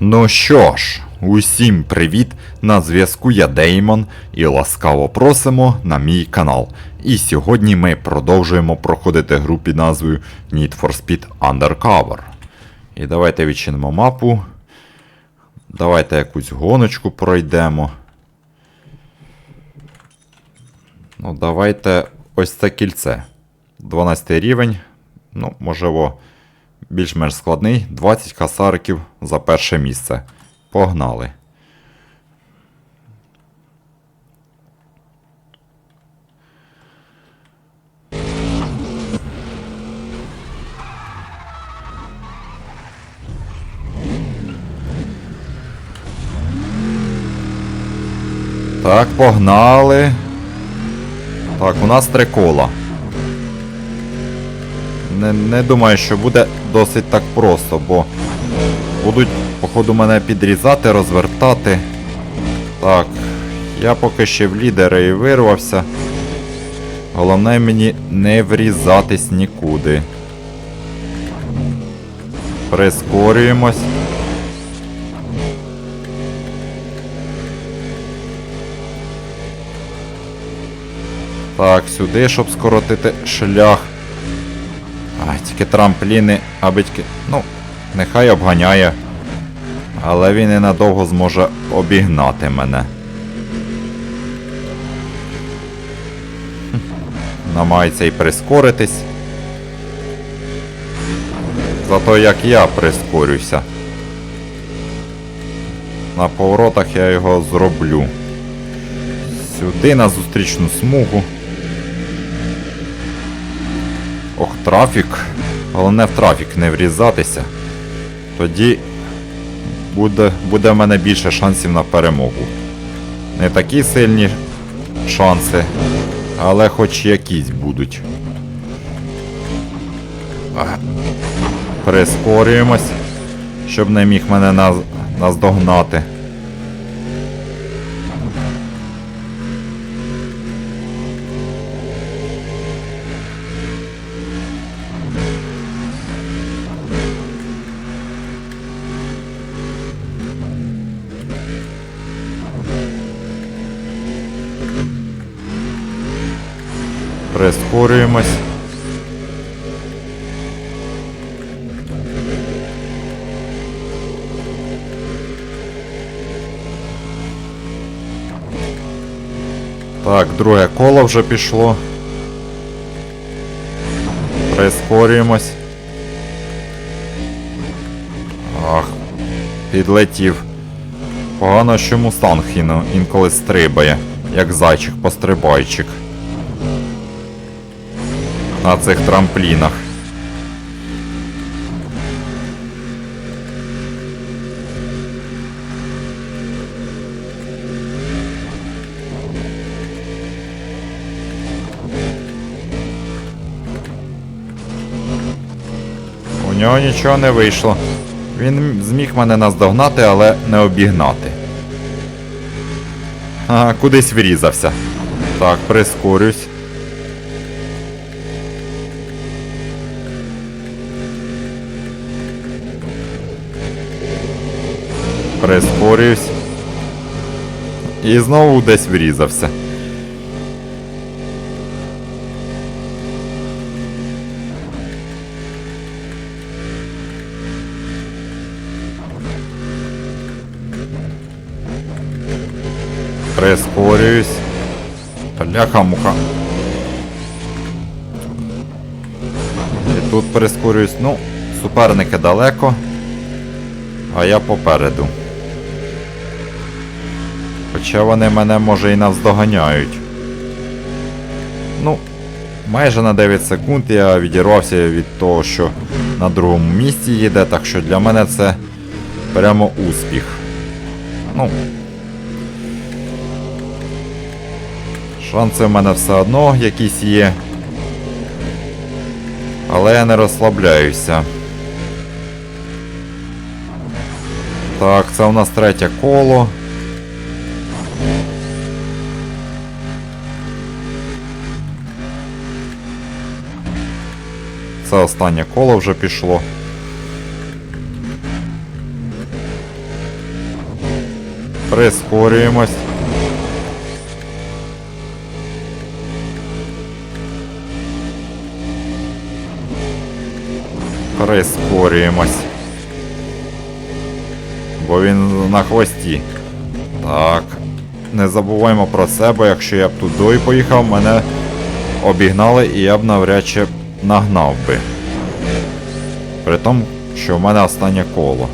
Ну що ж, усім привіт! На зв'язку я Деймон і ласкаво просимо на мій канал. І сьогодні ми продовжуємо проходити гру під назвою Need for Speed Undercover. І давайте відчинимо мапу. Давайте якусь гоночку пройдемо. Ну, давайте ось це кільце. 12 рівень. Ну, можливо, більш-менш складний. 20 касариків за перше місце. Погнали. Так, погнали. Так, у нас три кола. Не, не думаю, що буде досить так просто, бо будуть, походу, мене підрізати, розвертати. Так, я поки ще в лідери і вирвався. Головне мені не врізатись нікуди. Прискорюємось. Так, сюди, щоб скоротити шлях. Тільки трампліни, аби тільки. Ну, нехай обганяє. Але він і надовго зможе обігнати мене. Намагається і прискоритись. Зато як я прискорюся. На поворотах я його зроблю. Сюди на зустрічну смугу. Ох, трафік. Головне в трафік не врізатися. Тоді буде, буде в мене більше шансів на перемогу. Не такі сильні шанси, але хоч якісь будуть. Прискорюємось, щоб не міг мене наз, наздогнати. Прискорюємось. Так, друге коло вже пішло. Прискорюємось. Ах, підлетів. Погано, що мустанг інколи стрибає, як зайчик-пострибайчик. На цих трамплінах. У нього нічого не вийшло. Він зміг мене наздогнати, але не обігнати. Ага, кудись врізався. Так, прискорюсь. Прискорююсь. І знову десь врізався. Прискорююсь. Бляха-муха. І тут прискорююсь. Ну, суперники далеко. А я попереду. Хоча вони мене може і навздоганяють. Ну, майже на 9 секунд я відірвався від того, що на другому місці їде, так що для мене це прямо успіх. Ну. Шанси в мене все одно якісь є. Але я не розслабляюся. Так, це у нас третє коло. Це останнє коло вже пішло. Прискорюємось. Прискорюємось. Бо він на хвості. Так. Не забуваємо про це, бо якщо я б туди поїхав, мене обігнали і я б навряд чи нагнав би. При тому, що в мене останнє коло.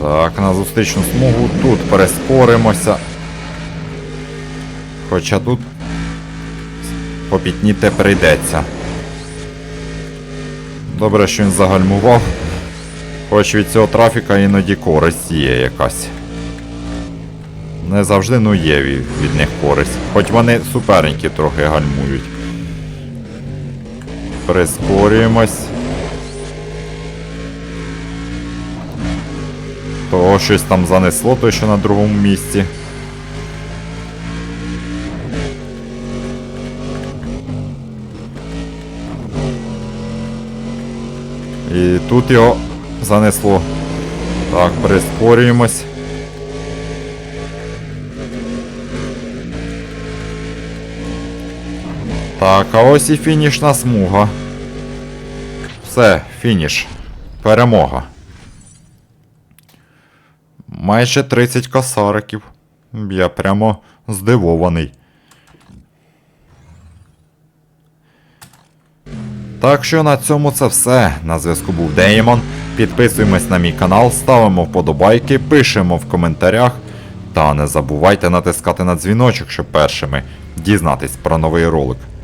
Так, на зустрічну смугу тут перескоримося. Хоча тут попітніти прийдеться. Добре, що він загальмував. Хоч від цього трафіка іноді користь є якась. Не завжди, ну є від, них користь. Хоч вони суперники трохи гальмують. Прискорюємось. Того щось там занесло, то що на другому місці. І тут його занесло. Так, прискорюємось. Так, а ось і фінішна смуга. Все, фініш. Перемога. Майже 30 косариків. Я прямо здивований. Так що на цьому це все. На зв'язку був Деймон. Підписуємось на мій канал, ставимо вподобайки, пишемо в коментарях. Та не забувайте натискати на дзвіночок, щоб першими дізнатись про новий ролик.